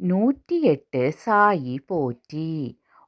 நூற்றி எட்டு சாயி போற்றி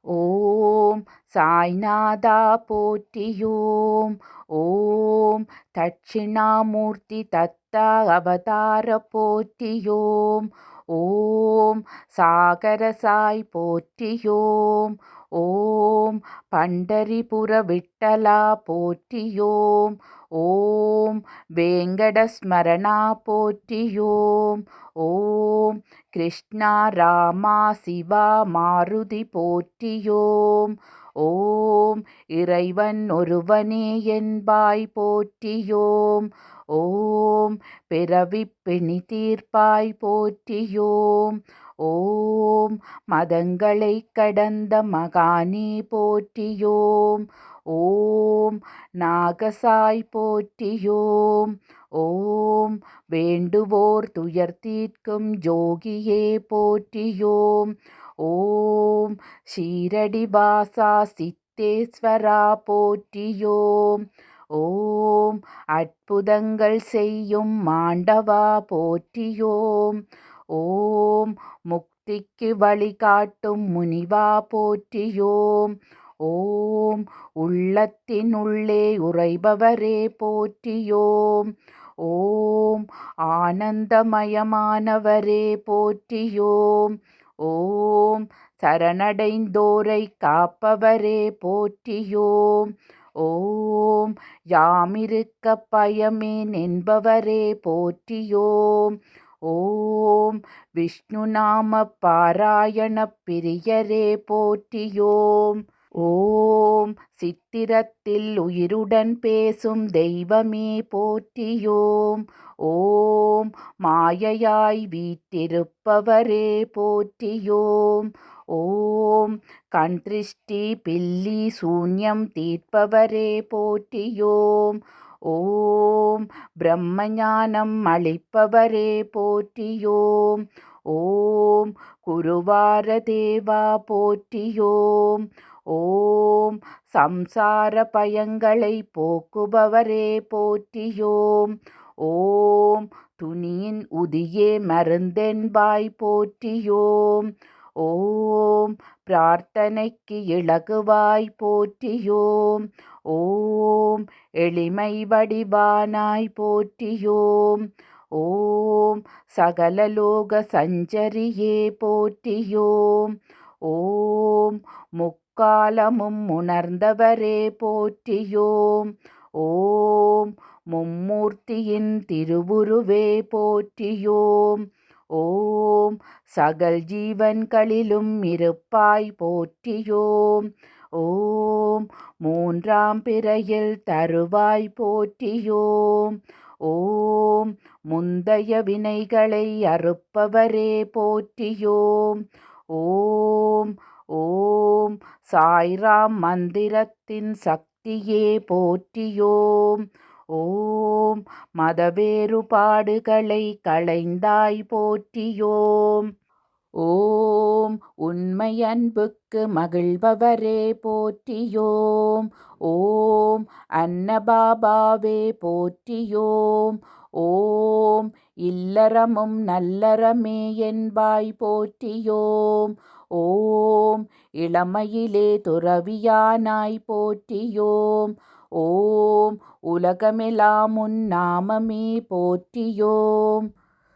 ஓம் சாய்நாதா போற்றியோம் ஓம் தட்சிணாமூர்த்தி தத்தா அவதார போற்றியோம் ஓம் சாகர சாய் போற்றியோம் ஓம் பண்டரிபுர விட்டலா போற்றியோம். ஓம் வேங்கடஸ்மரணா போற்றியோம். ஓம் கிருஷ்ணா ராமா சிவா மாருதி போற்றியோம். ஓம் இறைவன் ஒருவனே என்பாய் போற்றியோம். ஓம் பிறவி பிணி தீர்ப்பாய் போற்றியோம். ஓம். மதங்களை கடந்த மகானே போற்றியோம். ஓம். நாகசாய் போற்றியோம். ஓம். வேண்டுவோர் துயர் தீர்க்கும் ஜோகியே போற்றியோம். ஓம். ஷீரடி வாசா சித்தேஸ்வரா போற்றியோம். ஓம். அற்புதங்கள் செய்யும் மாண்டவா போற்றியோம். ஓம். முக்திக்கு வழிகாட்டும் முனிவா போற்றியோம். ஓம். உள்ளத்தினுள்ளே உறைபவரே போற்றியோம். ஓம். ஆனந்தமயமானவரே போற்றியோம். ஓம். சரணடைந்தோரை காப்பவரே போற்றியோம். ஓம். யாமிருக்க பயமேன் என்பவரே போற்றியோம். ஓம் விஷ்ணு நாம பாராயண பிரியரே போற்றியோம். ஓம் சித்திரத்தில் உயிருடன் பேசும் தெய்வமே போற்றியோம். ஓம் மாயையாய் வீட்டிருப்பவரே போற்றியோம். ஓம் கண்திருஷ்டி பில்லி சூன்யம் தீர்ப்பவரே போற்றியோம். ஓம் பிரம்மஞானம் அளிப்பவரே போற்றியோம். ஓம் குருவார தேவா போற்றியோம். ஓம் சம்சார பயங்களை போக்குபவரே போற்றியோம். ஓம் துணியின் உதியே மருந்தென்பாய் போற்றியோம். ஓம் பிரார்த்தனைக்கு இலகுவாய் போற்றியோம். ஓம் எளிமை வடிவானாய் போற்றியோம். ஓம் சகலலோக சஞ்சரியே போற்றியோம். ஓம் முக்காலமும் உணர்ந்தவரே போற்றியோம். ஓம் மும்மூர்த்தியின் திருவுருவே போற்றியோம். ஓம் சகல் ஜீவன்களிலும் இருப்பாய் போற்றியோம். ஓம். மூன்றாம் பிறையில் தருவாய் போற்றியோம். ஓம். முந்தைய வினைகளை அறுப்பவரே போற்றியோம். ஓம். ஓம். சாய்ராம் மந்திரத்தின் சக்தியே போற்றியோம். ஓம். மதவேறுபாடுகளை களைந்தாய் போற்றியோம். ஓம் உண்மை அன்புக்கு மகிழ்பவரே போற்றியோம். ஓம் அன்னபாபாவே போற்றியோம். ஓம் இல்லறமும் நல்லறமே என்பாய் போற்றியோம். ஓம் இளமையிலே துறவியானாய் போற்றியோம். ஓம் உலகமெல்லாம் உன் நாமமே போற்றியோம்.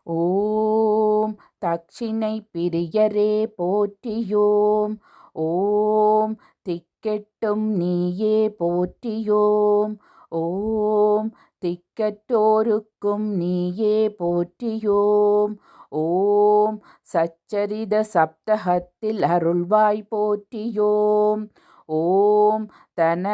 ஓம் தட்சிணை பிரியரே போற்றியோம். ஓம் திக்கெட்டும் நீயே போற்றியோம். ஓம் திக்கற்றோருக்கும் நீயே போற்றியோம். ஓம் சச்சரித சப்தகத்தில் அருள்வாய் போற்றியோம். ஓம் தன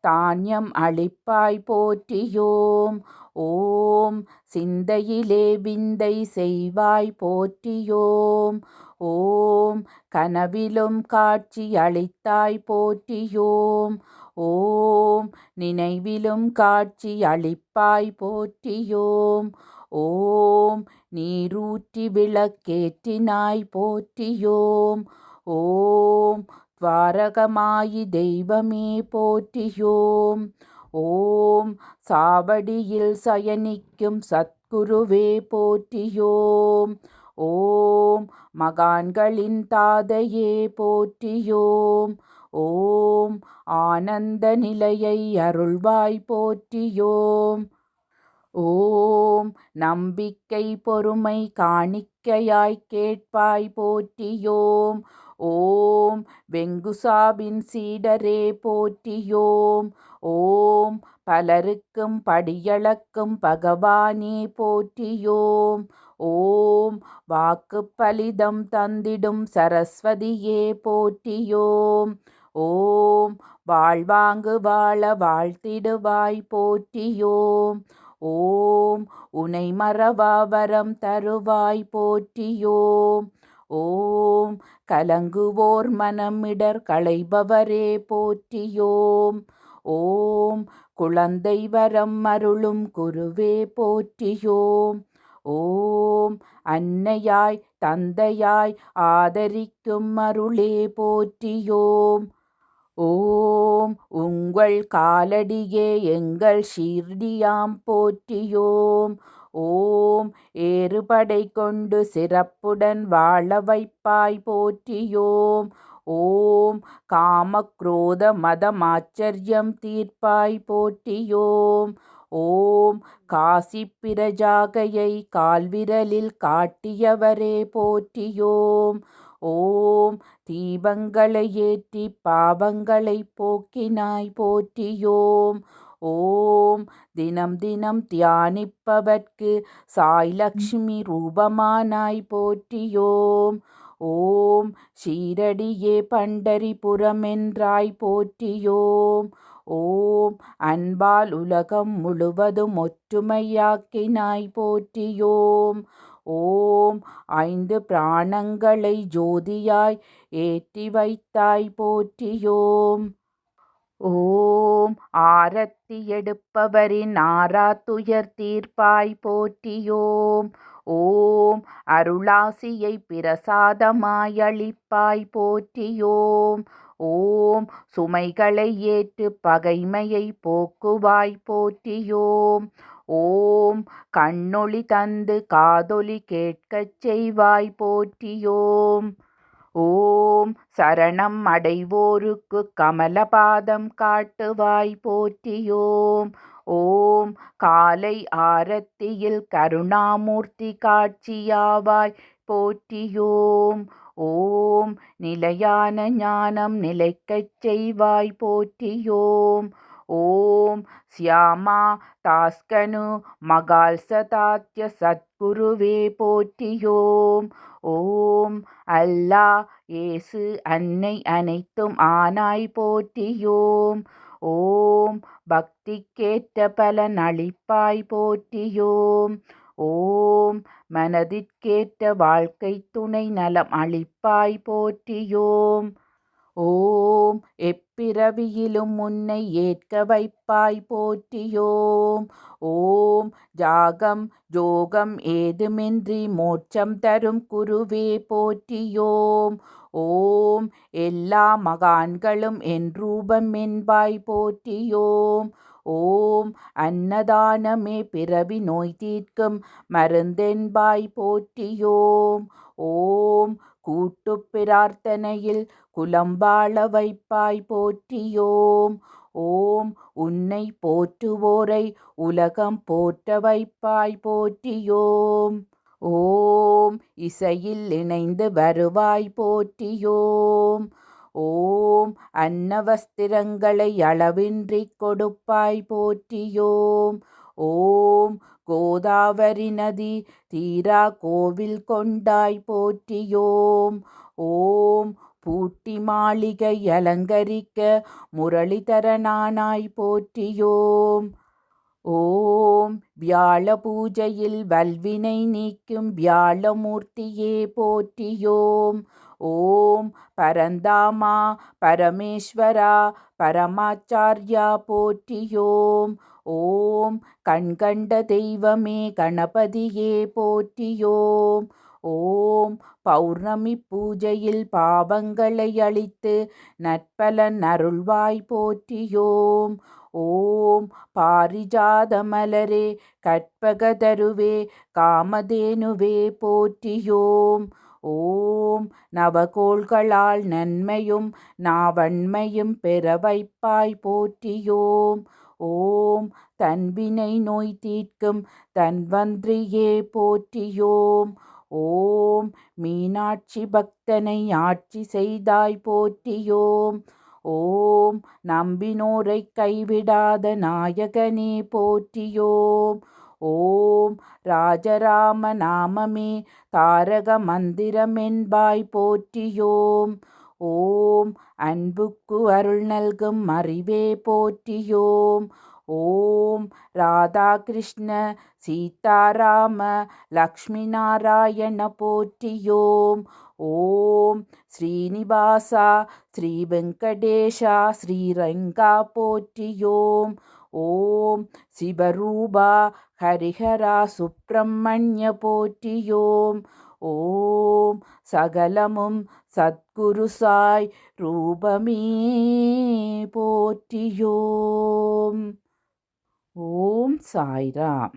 தானியம் அளிப்பாய் போற்றியோம். ஓம். சிந்தையிலே விந்தை செய்வாய் போற்றியோம். ஓம். கனவிலும் காட்சி அளித்தாய் போற்றியோம். ஓம். நினைவிலும் காட்சி அளிப்பாய் போற்றியோம். ஓம். நீரூற்றி விளக்கேற்றினாய் போற்றியோம். ஓம். துவாரகமாயி தெய்வமே போற்றியோம். ஓம் சாவடியில் சயனிக்கும் சத்குருவே போற்றியோம். ஓம் மகான்களின் தாதையே போற்றியோம். ஓம் ஆனந்த நிலையை அருள்வாய் போற்றியோம். ஓம் நம்பிக்கை பொறுமை காணிக்கையாய் கேட்பாய் போற்றியோம். ஓம் வெங்குசாவின் சீடரே போற்றியோம். ஓம் பலருக்கும் படியளக்கும் பகவானே போற்றியோம். ஓம் வாக்கு பலிதம் தந்திடும் சரஸ்வதியே போற்றியோம். ஓம் வாழ்வாங்கு வாழ வாழ்த்திடுவாய் போற்றியோம். ஓம் உனை மறவாவரம் தருவாய் போற்றியோம். ஓம். கலங்குவோர் மனமிடர் களைபவரே போற்றியோம். ஓம். குழந்தை வரம் அருளும் குருவே போற்றியோம். ஓம். அன்னையாய் தந்தையாய் ஆதரிக்கும் அருளே போற்றியோம். ஓம். உங்கள் காலடியே எங்கள் ஷீர்டியாம் போற்றியோம். ஓம் ஏறுபடை கொண்டு சிறப்புடன் வாழ வைப்பாய் போற்றியோம். ஓம் காமக்ரோத மதமாச்சரியம் தீர்ப்பாய் போற்றியோம். ஓம் காசி பிரஜாகையை கால்விரலில் காட்டியவரே போற்றியோம். ஓம் தீபங்களை ஏற்றி பாவங்களை போக்கினாய் போற்றியோம். ஓம் தினம் தினம் தியானிப்பவர்க்கு சாய் லக்ஷ்மி ரூபமானாய் போற்றியோம். ஓம் ஷீரடியே பண்டரிபுரமென்றாய் போற்றியோம். ஓம் அன்பால் உலகம் முழுவதும் ஒற்றுமையாக்கினாய் போற்றியோம். ஓம் ஐந்து பிராணங்களை ஜோதியாய் ஏற்றி வைத்தாய் போற்றியோம். ஓம் ஆரத்தி எடுப்பவரின் ஆரா துயர் தீர்ப்பாய் போற்றியோம். ஓம் அருளாசியை பிரசாதமாய் அளிப்பாய் போற்றியோம். ஓம் சுமைகளை ஏற்று பகைமையை போக்குவாய் போற்றியோம். ஓம் கண்ணொளி தந்து காதொலி கேட்கச் செய்வாய் போற்றியோம். ஓம் சரணம் அடைவோருக்கு கமலபாதம் காட்டுவாய் போற்றியோம். ஓம் காலை ஆரத்தியில் கருணாமூர்த்தி காட்சியாவாய் போற்றியோம். ஓம் நிலையான ஞானம் நிலைக்கச் செய்வாய் போற்றியோம். ஓம் சியாமா தாஸ்கனு மகால் சதாத்ய சத்குருவே போற்றியோம். ஓம் அல்லா ஏசு அன்னை அனைத்தும் ஆனாய் போற்றியோம். ஓம் பக்திக்கேற்ற பலன் அளிப்பாய் போற்றியோம். ஓம் மனதிற்கேற்ற வாழ்க்கை துணை நலம் அளிப்பாய் போற்றியோம். ஓம் எப்பிறவியிலும் உன்னை ஏற்க வைப்பாய் போற்றியோம் ஓம் ஜாகம் ஜோகம் ஏதுமின்றி மோட்சம் தரும் குருவே போற்றியோம் ஓம் எல்லா மகான்களும் என் ரூபம் என்பாய் போற்றியோம் ஓம் அன்னதானமே பிறவி நோய் தீர்க்கும் மருந்தென்பாய் போற்றியோம் கூட்டு பிரார்த்தனையில் குலம்பாள வைப்பாய் போற்றியோம். ஓம் உன்னை போற்றுவோரை உலகம் போற்ற வைப்பாய் போற்றியோம். ஓம் இசையில் இணைந்து வருவாய் போற்றியோம். ஓம் அன்னவஸ்திரங்களை அளவின்றி கொடுப்பாய் போற்றியோம். ஓம் கோதாவரி நதி தீரா கோவில் கொண்டாய் போற்றியோம். ஓம் பூட்டி மாளிகை அலங்கரிக்க முரளிதரனானாய் போற்றியோம். ஓம் வியாழ பூஜையில் வல்வினை நீக்கும் வியாழமூர்த்தியே போற்றியோம். ஓம் பரந்தாமா பரமேஸ்வரா பரமாச்சாரியா போற்றியோம். ஓம் கண்கண்ட தெய்வமே கணபதியே போற்றியோம் ஓம் பௌர்ணமி பூஜையில் பாவங்களை அழித்து நற்பலன் அருள்வாய் போற்றியோம். ஓம் பாரிஜாத மலரே கற்பகதருவே காமதேனுவே போற்றியோம். ஓம் நவகோள்களால் நன்மையும் நாவன்மையும் பெற வைப்பாய் போற்றியோம். ஓம் தன்வினை நோய் தீர்க்கும் தன்வந்திரியே போற்றியோம். ஓம் மீனாட்சி பக்தனை ஆட்சி செய்தாய் போற்றியோம். ஓம் நம்பினோரை கைவிடாத நாயகனே போற்றியோம். ஓம் ராஜராம நாமமே தாரக மந்திரமென்பாய் போற்றியோம். ஓம். அன்புக்கு அருள் நல்கும் அறிவே போற்றியோம். ஓம். ராதாகிருஷ்ண சீதாராம லக்ஷ்மி நாராயண போற்றியோம். ஓம். ஸ்ரீனிவாசா ஸ்ரீ வெங்கடேஷா ஸ்ரீரங்கா போற்றியோம். ஓம். சிவரூபா ஹரிஹரா சுப்பிரமணிய போற்றியோம். ஓம். சகலமும் சத்குரு சாய் ரூபமே போற்றியோம். ஓம் சாய்ராம்.